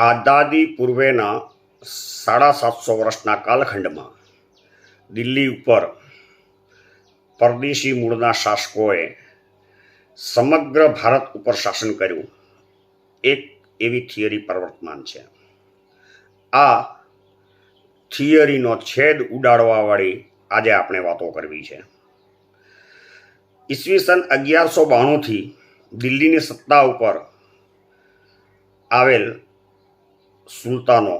આઝાદી પૂર્વેના સાડા સાતસો વર્ષના કાલખંડમાં દિલ્હી ઉપર પરદેશી મૂળના શાસકોએ સમગ્ર ભારત ઉપર શાસન કર્યું. એક એવી થિયરી પ્રવર્તમાન છે. આ થિયરીનો છેદ ઉડાડવાવાળી આજે આપણે વાતો કરવી છે. ઈસવીસન અગિયારસો બાણુંથી દિલ્હીની સત્તા ઉપર આવેલ સુલતાનો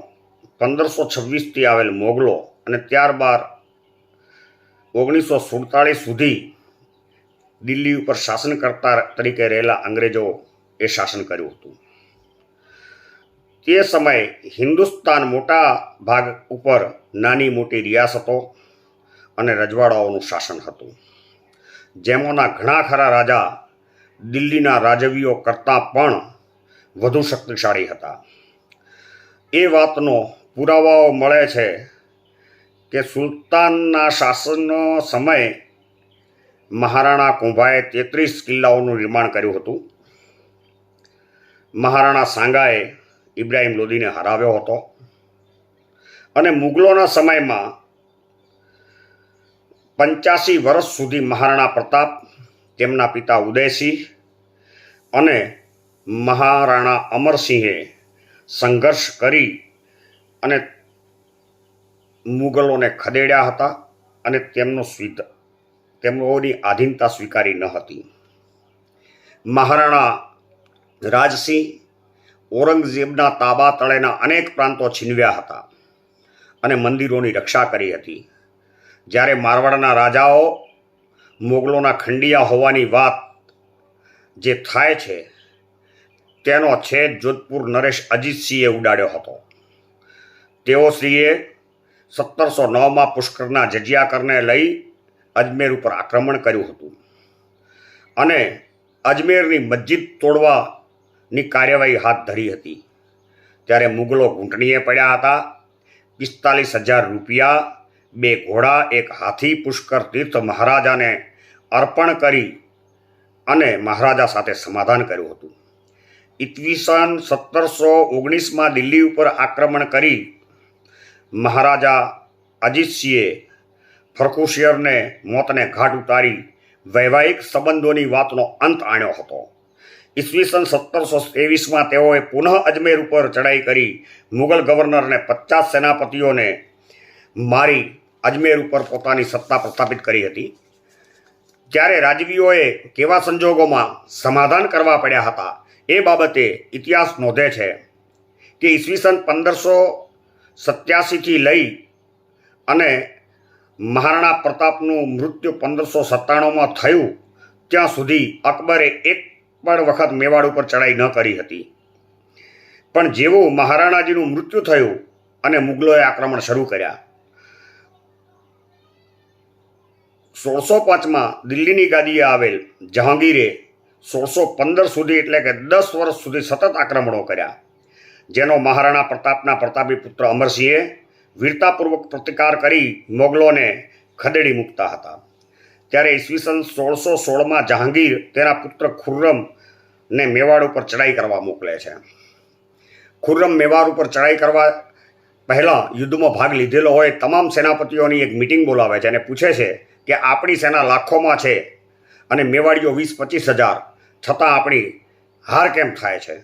પંદરસો છવ્વીસથી આવેલ મોગલો અને ત્યારબાદ ઓગણીસો સુડતાળીસ સુધી દિલ્હી ઉપર શાસન કરતા તરીકે રહેલા અંગ્રેજો એ શાસન કર્યું હતું. તે સમયે હિન્દુસ્તાન મોટા ભાગ ઉપર નાની મોટી રિયાસતો અને રજવાડાઓનું શાસન હતું. જેમાંના ઘણા ખરા રાજા દિલ્હીના રાજવીઓ કરતાં પણ વધુ શક્તિશાળી હતા. એ વાતનો પુરાવાઓ મળે છે કે સુલતાનના શાસનનો સમય મહારાણા કુંભાએ તેત્રીસ કિલ્લાઓનું નિર્માણ કર્યું હતું. મહારાણા સાંગાએ ઇબ્રાહિમ લોદીને હરાવ્યો હતો. અને મુગલોના સમયમાં પંચ્યાસી વર્ષ સુધી મહારાણા પ્રતાપ, તેમના પિતા ઉદયસિંહ અને મહારાણા અમરસિંહે સંઘર્ષ કરી અને મુગલોને ખદેડ્યા હતા અને તેમનો સ્વીત તેમની આધીનતા સ્વીકારી ન હતી. મહારાણા રાજસિંહ ઔરંગઝેબના તાબા તળેના અનેક પ્રાંતો છીનવ્યા હતા અને મંદિરોની રક્ષા કરી હતી. જ્યારે મારવાડના રાજાઓ મોગલોના ખંડિયા હોવાની વાત જે થાય છે તેનો છેદ જોધપુર નરેશ અજીતસિંહે ઉડાડ્યો હતો. તેઓ શ્રીએ સત્તરસો નવમાં પુષ્કરના જજિયાકરને લઈ અજમેર ઉપર આક્રમણ કર્યું હતું અને અજમેરની મસ્જિદ તોડવાની કાર્યવાહી હાથ ધરી હતી. ત્યારે મુગલો ઘૂંટણીએ પડ્યા હતા. પિસ્તાલીસ હજાર રૂપિયા, બે ઘોડા, એક હાથી પુષ્કર તીર્થ મહારાજાને અર્પણ કરી અને મહારાજા સાથે સમાધાન કર્યું હતું. ઈસવીસન સત્તરસો ઓગણીસમાં દિલ્હી ઉપર આક્રમણ કરી મહારાજા અજીતસિંહે ફરકુશિયરને મોતને ઘાટ ઉતારી વૈવાહિક સંબંધોની વાતનો અંત આણ્યો હતો. ઈસવીસન સત્તરસો ત્રેવીસમાં તેઓએ પુનઃ અજમેર ઉપર ચડાઈ કરી મુગલ ગવર્નરને પચાસ સેનાપતિઓને મારી અજમેર ઉપર પોતાની સત્તા પ્રસ્થાપિત કરી હતી. ત્યારે રાજવીઓએ કેવા સંજોગોમાં સમાધાન કરવા પડ્યા હતા? એ બાબતે ઇતિહાસ નોંધે છે કે ઈસવીસન પંદરસો સત્યાસીથી લઈ અને મહારાણા પ્રતાપનું મૃત્યુ પંદરસો સત્તાણુંમાં થયું, ત્યાં સુધી અકબરે એક પણ વખત મેવાડ ઉપર ચડાઈ ન કરી હતી. પણ જેવું મહારાણાજીનું મૃત્યુ થયું અને મુગલોએ આક્રમણ શરૂ કર્યા. સોળસો પાંચમાં દિલ્હીની ગાદીએ આવેલ જહાંગીરે સોળસો પંદર સુધી એટલે કે દસ વર્ષ સુધી સતત આક્રમણો કર્યા. જેનો મહારાણા પ્રતાપના પ્રતાપી પુત્ર અમરસિંહે વીરતાપૂર્વક પ્રતિકાર કરી મોગલોને ખદેડી મૂકતા હતા. ત્યારે ઈસવીસન સોળસો સોળમાં જહાંગીર તેના પુત્ર ખુર્રમને મેવાડ ઉપર ચડાઈ કરવા મોકલે છે. ખુર્રમ મેવાડ ઉપર ચડાઈ કરવા પહેલાં યુદ્ધમાં ભાગ લીધેલો હોય તમામ સેનાપતિઓની એક મિટિંગ બોલાવે છે અને પૂછે છે કે આપણી સેના લાખોમાં છે અને મેવાડીઓ વીસ પચીસ હજાર છતાં આપણી હાર કેમ થાય છે?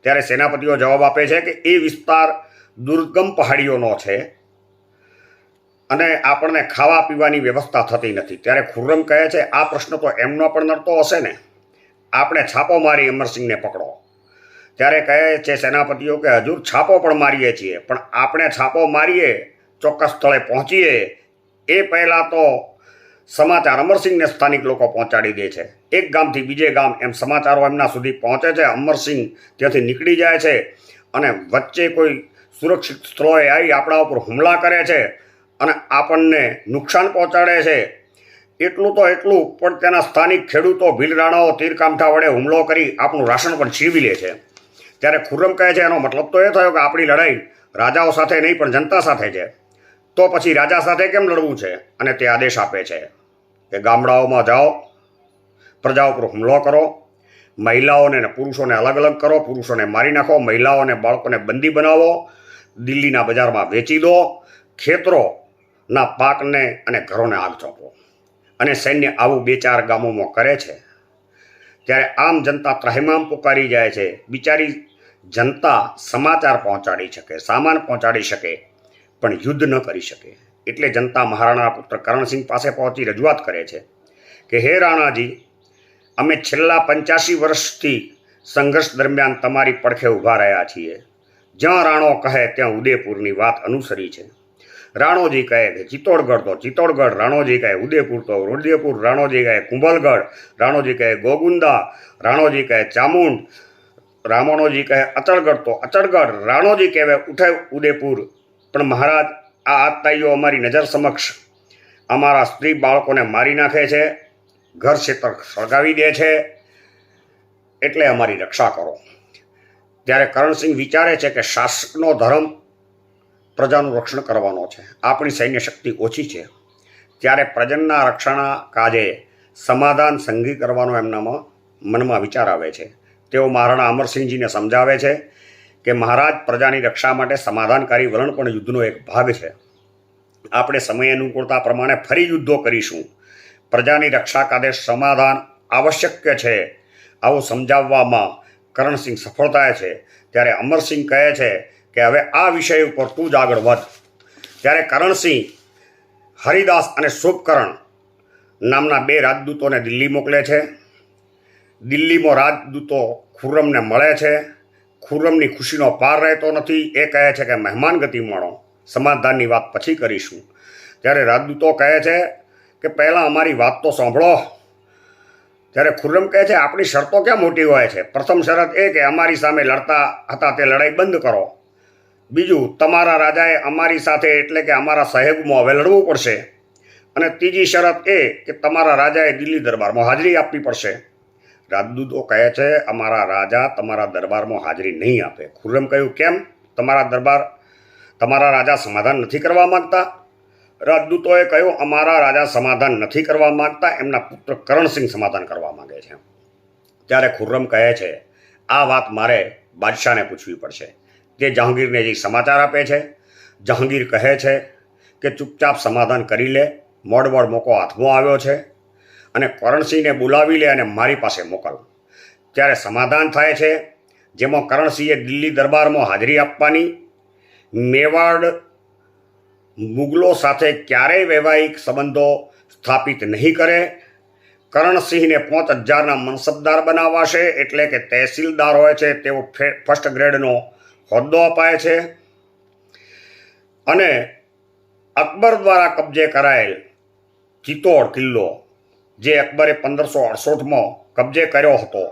ત્યારે સેનાપતિઓ જવાબ આપે છે કે એ વિસ્તાર દુર્ગમ પહાડીઓનો છે અને આપણને ખાવા પીવાની વ્યવસ્થા થતી નથી. ત્યારે ખુર્રમ કહે છે, આ પ્રશ્ન તો એમનો પણ નડતો હશે ને? આપણે છાપો મારી અમરસિંહને પકડો. ત્યારે કહે છે સેનાપતિઓ કે હજુ છાપો પણ મારીએ છીએ, પણ આપણે છાપો મારીએ, ચોક્કસ સ્થળે પહોંચીએ, એ પહેલાં તો સમાચાર અમરસિંહને સ્થાનિક લોકો પહોંચાડી દે છે. એક ગામથી બીજે ગામ એમ સમાચારો એમના સુધી પહોંચે છે. અમરસિંહ ત્યાંથી નીકળી જાય છે અને વચ્ચે કોઈ સુરક્ષિત સ્થળોએ આવી આપણા ઉપર હુમલા કરે છે અને આપણને નુકસાન પહોંચાડે છે. એટલું તો એટલું, પણ તેના સ્થાનિક ખેડૂતો ભીલરાણાઓ તીરકામઠા વડે હુમલો કરી આપણું રાશન પણ છીનવી લે છે. ત્યારે ખુર્રમ કહે છે, એનો મતલબ તો એ થયો કે આપણી લડાઈ રાજાઓ સાથે નહીં, પણ જનતા સાથે છે. તો પછી રાજા સાથે કેમ લડવું છે? અને તે આદેશ આપે છે કે ગામડાઓમાં જાઓ, પ્રજા ઉપર હુમલો કરો, મહિલાઓને અને પુરુષોને અલગ અલગ કરો, પુરુષોને મારી નાખો, મહિલાઓને બાળકોને બંદી બનાવો, દિલ્હીના બજારમાં વેચી દો, ખેતરોના પાકને અને ઘરોને આગ ચોંપો. અને સૈન્ય આવું બે ચાર ગામોમાં કરે છે. ત્યારે આમ જનતા ત્રાહિમામ પુકારી જાય છે. બિચારી જનતા સમાચાર પહોંચાડી શકે, સામાન પહોંચાડી શકે પણ યુદ્ધ ન કરી શકે. એટલે જનતા મહારાણા પુત્ર કરણસિંહ પાસે પહોંચી રજૂઆત કરે છે કે, હે રાણાજી, અમે છેલ્લા પંચ્યાસી વર્ષથી સંઘર્ષ દરમિયાન તમારી પડખે ઊભા રહ્યા છીએ. જ્યાં રાણો કહે ત્યાં ઉદયપુરની વાત અનુસરી છે. રાણોજી કહે કે, ચિત્તોડગઢ તો ચિત્તોડગઢ, રાણોજી કહે ઉદયપુર તો ઉદયપુર, રાણોજી કહે કુંભલગઢ, રાણોજી કહે ગોગુંદા, રાણોજી કહે ચામુંડ રામણોજી કહે અચળગઢ તો અચળગઢ, રાણોજી કહેવે ઉઠે ઉદયપુર. પણ મહારાજ, આ આતતાઈઓ અમારી નજર સમક્ષ અમારા સ્ત્રી બાળકોને મારી નાખે છે, ઘર ક્ષેત્ર સળગાવી દે છે, એટલે અમારી રક્ષા કરો. ત્યારે કરણસિંહ વિચારે છે કે શાસકનો ધર્મ પ્રજાનું રક્ષણ કરવાનો છે. આપણી સૈન્ય શક્તિ ઓછી છે. ત્યારે પ્રજનના રક્ષણના કાજે સમાધાન સંઘી કરવાનો એમનામાં મનમાં વિચાર આવે છે. તેઓ મહારાણા અમરસિંહજીને સમજાવે છે કે મહારાજ પ્રજાની રક્ષા માટે સમાધાનકારી વલણ પણ યુદ્ધનો એક ભાગ છે. આપણે સમય અનુકૂળતા પ્રમાણે ફરી યુદ્ધો કરીશું. પ્રજાની રક્ષા કાદે સમાધાન આવશ્યક છે. આવું સમજાવવામાં કરણસિંહ સફળ થાય છે. ત્યારે અમરસિંહ કહે છે કે હવે આ વિષય ઉપર તું જ આગળ વધ. ત્યારે કરણસિંહ હરિદાસ અને શુભકરણ નામના બે રાજદૂતોને દિલ્હી મોકલે છે. દિલ્હીમાં રાજદૂતો ખુર્રમને મળે છે. ખુર્રમની ખુશીનો પાર રહેતો નથી, એ કહે છે કે મહેમાન ગતિ મળો સમાધાનની વાત પછી કરીશું. ત્યારે રાજદૂતો કહે છે કે પહેલાં અમારી વાત તો સાંભળો. ત્યારે ખુર્રમ કહે છે, આપણી શરતો ક્યાં મોટી હોય છે? પ્રથમ શરત એ કે અમારી સામે લડતા હતા તે લડાઈ બંધ કરો. બીજું, તમારા રાજાએ અમારી સાથે એટલે કે અમારા સહેબમાં હવે લડવું પડશે. અને ત્રીજી શરત એ કે તમારા રાજાએ દિલ્હી દરબારમાં હાજરી આપવી પડશે. રાજદૂતો કહે છે, અમારા રાજા તમારા દરબારમાં હાજરી નહીં આપે. ખુર્રમ કહ્યું, કેમ? તમારા દરબાર, તમારા રાજા સમાધાન નથી કરવા માંગતા? રાજદૂતોએ કહ્યું, અમારા રાજા સમાધાન નથી કરવા માંગતા, એમના પુત્ર કરણસિંહ સમાધાન કરવા માંગે છે. ત્યારે ખુર્રમ કહે છે, આ વાત મારે બાદશાહને પૂછવી પડશે તે જહાંગીરને જે સમાચાર આપે છે? જહાંગીર કહે છે કે, ચૂપચાપ સમાધાન કરી લે મોડ મોકો હાથમાં આવ્યો છે અને કરણસિંહને બોલાવી લે અને મારી પાસે મોકલ. ત્યારે સમાધાન થાય છે, જેમાં કરણસિંહે દિલ્હી દરબારમાં હાજરી આપવાની. મેવાડ મુગલો સાથે ક્યારેય વૈવાહિક સંબંધો સ્થાપિત નહીં કરે. કરણસિંહને પાંચ હજારના મનસબદાર બનાવાશે એટલે કે તહેસીલદાર હોય છે તેઓ ફર્સ્ટ ગ્રેડનો હોદ્દો અપાય છે. અને અકબર દ્વારા કબજે કરાયેલ ચિત્તોડ કિલ્લો જે અકબરે પંદરસો અડસઠમાં કબજે કર્યો હતો.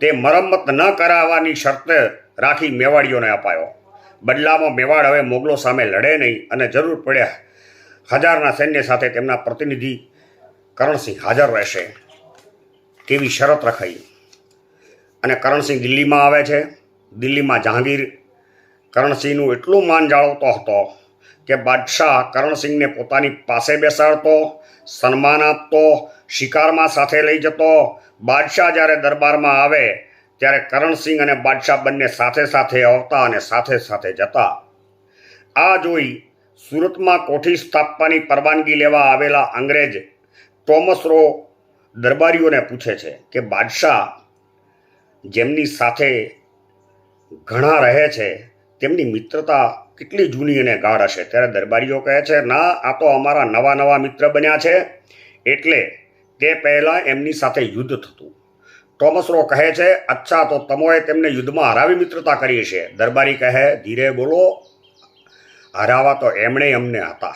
તે મરમ્મત ન કરાવવાની શરતે રાખી મેવાડીઓને અપાયો. બદલામાં મેવાડ હવે મોગલો સામે લડે નહીં અને જરૂર પડ્યા હજારના સૈન્ય સાથે તેમના પ્રતિનિધિ કરણસિંહ હાજર રહેશે. તેવી શરત રખાઈ. અને કરણસિંહ દિલ્હીમાં આવે છે. દિલ્હીમાં જહાંગીર કરણસિંહનું એટલું માન જાળવતો હતો કે બાદશાહ કરણસિંહને પોતાની પાસે બેસાડતો, સન્માન આપતો, શિકારમાં સાથે લઈ જતો. બાદશાહ જ્યારે દરબારમાં આવે, ત્યારે કરણસિંહ અને બાદશાહ બંને સાથે સાથે આવતા અને સાથે સાથે જતા. આ જોઈ સુરતમાં કોઠી સ્થાપવાની પરવાનગી લેવા આવેલા અંગ્રેજ ટોમસ રો દરબારીઓને પૂછે છે કે, બાદશાહ, જેમની સાથે ઘણા રહે છે, તેમની મિત્રતા કેટલી જૂની અને ગાઢ હશે? ત્યારે દરબારીઓ કહે છે, ના, આ તો અમારા નવા નવા મિત્ર બન્યા છે. એટલે તે પહેલાં એમની સાથે યુદ્ધ થતું. થોમસ રો કહે છે, અચ્છા, તો તમોએ તેમને યુદ્ધમાં હરાવી મિત્રતા કરી છે. દરબારી કહે, ધીરે બોલો, હરાવા તો એમણે અમને હતા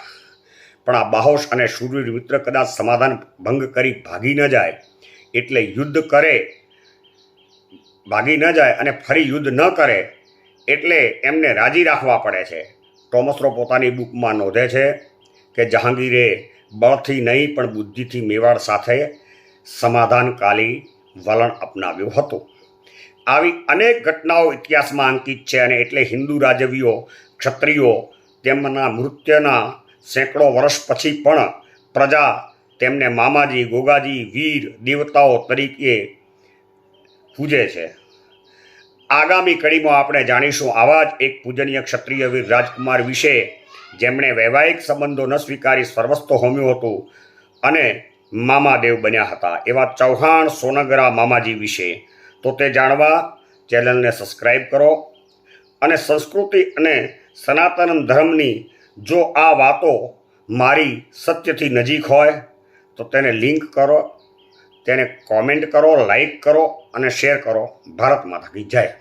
પણ આ બાહોશ અને શૂરવીર મિત્ર કદાચ સમાધાન ભંગ કરી ભાગી ન જાય. એટલે યુદ્ધ કરે, ભાગી ન જાય અને ફરી યુદ્ધ ન કરે. એટલે એમને રાજી રાખવા પડે છે. ટોમસરો પોતાની બુકમાં નોંધે છે કે જહાંગીરે બળથી નહીં, પણ બુદ્ધિથી મેવાડ સાથે સમાધાનકાલી વલણ અપનાવ્યું હતું. આવી અનેક ઘટનાઓ ઇતિહાસમાં અંકિત છે અને એટલે હિન્દુ રાજવીઓ, ક્ષત્રિયો તેમના મૃત્યુના સેંકડો વર્ષ પછી પણ પ્રજા તેમને મામાજી, ગોગાજી, વીર, દેવતાઓ તરીકે પૂજે છે. આગામી કડીમાં આપણે જાણીશું આવા જ એક પૂજનીય ક્ષત્રિય વીર રાજકુમાર વિશે જેમણે વૈવાહિક સંબંધો ન સ્વીકારી સર્વસ્વ હોમ્યું હતું અને મામાદેવ બન્યા હતા. એવા ચૌહાણ સોનગરા મામાજી વિશે તો તે જાણવા ચેનલને સબસ્ક્રાઈબ કરો અને સંસ્કૃતિ અને સનાતન ધર્મની જો આ વાતો મારી સત્યથી નજીક હોય તો તેને લિંક કરો તેને કોમેન્ટ કરો લાઈક કરો અને શેર કરો. ભારત માતા કી જય.